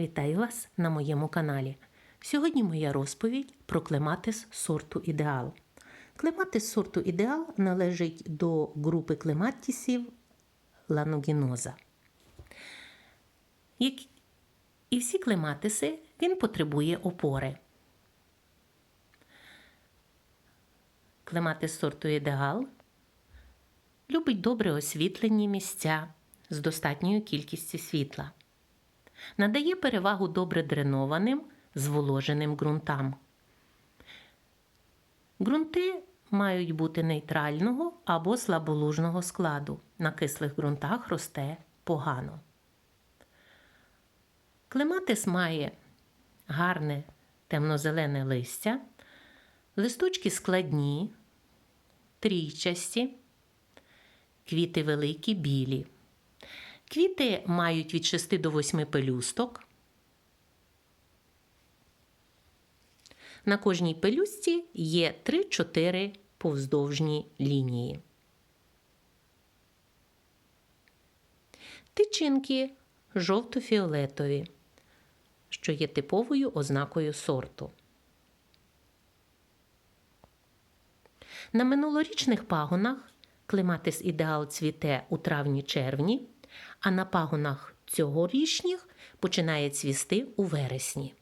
Вітаю вас на моєму каналі. Сьогодні моя розповідь про клематис сорту ідеал. Клематис сорту ідеал належить до групи клематісів ланогіноза. Як і всі клематиси, він потребує опори. Клематис сорту ідеал любить добре освітлені місця з достатньою кількістю світла. Надає перевагу добре дренованим, зволоженим ґрунтам. Ґрунти мають бути нейтрального або слаболужного складу. На кислих ґрунтах росте погано. Клематис має гарне темнозелене листя, листочки складні, трійчасті, квіти великі білі. Квіти мають від 6 до 8 пелюсток. На кожній пелюстці є 3-4 повздовжні лінії. Тичинки жовто-фіолетові, що є типовою ознакою сорту. На минулорічних пагонах клематис ідеал цвіте у травні-червні, а на пагонах цьогорічніх починає цвісти у вересні.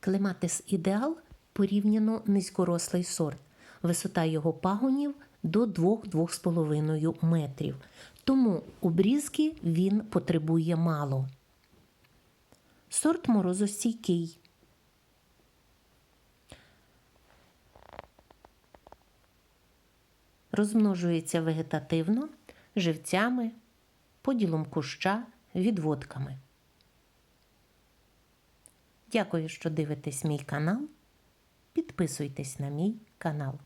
Клематис ідеал порівняно низькорослий сорт. Висота його пагонів до 2-2,5 метрів. Тому обрізки він потребує мало. Сорт морозостійкий. Розмножується вегетативно, живцями, поділом куща, відводками. Дякую, що дивитесь мій канал. Підписуйтесь на мій канал.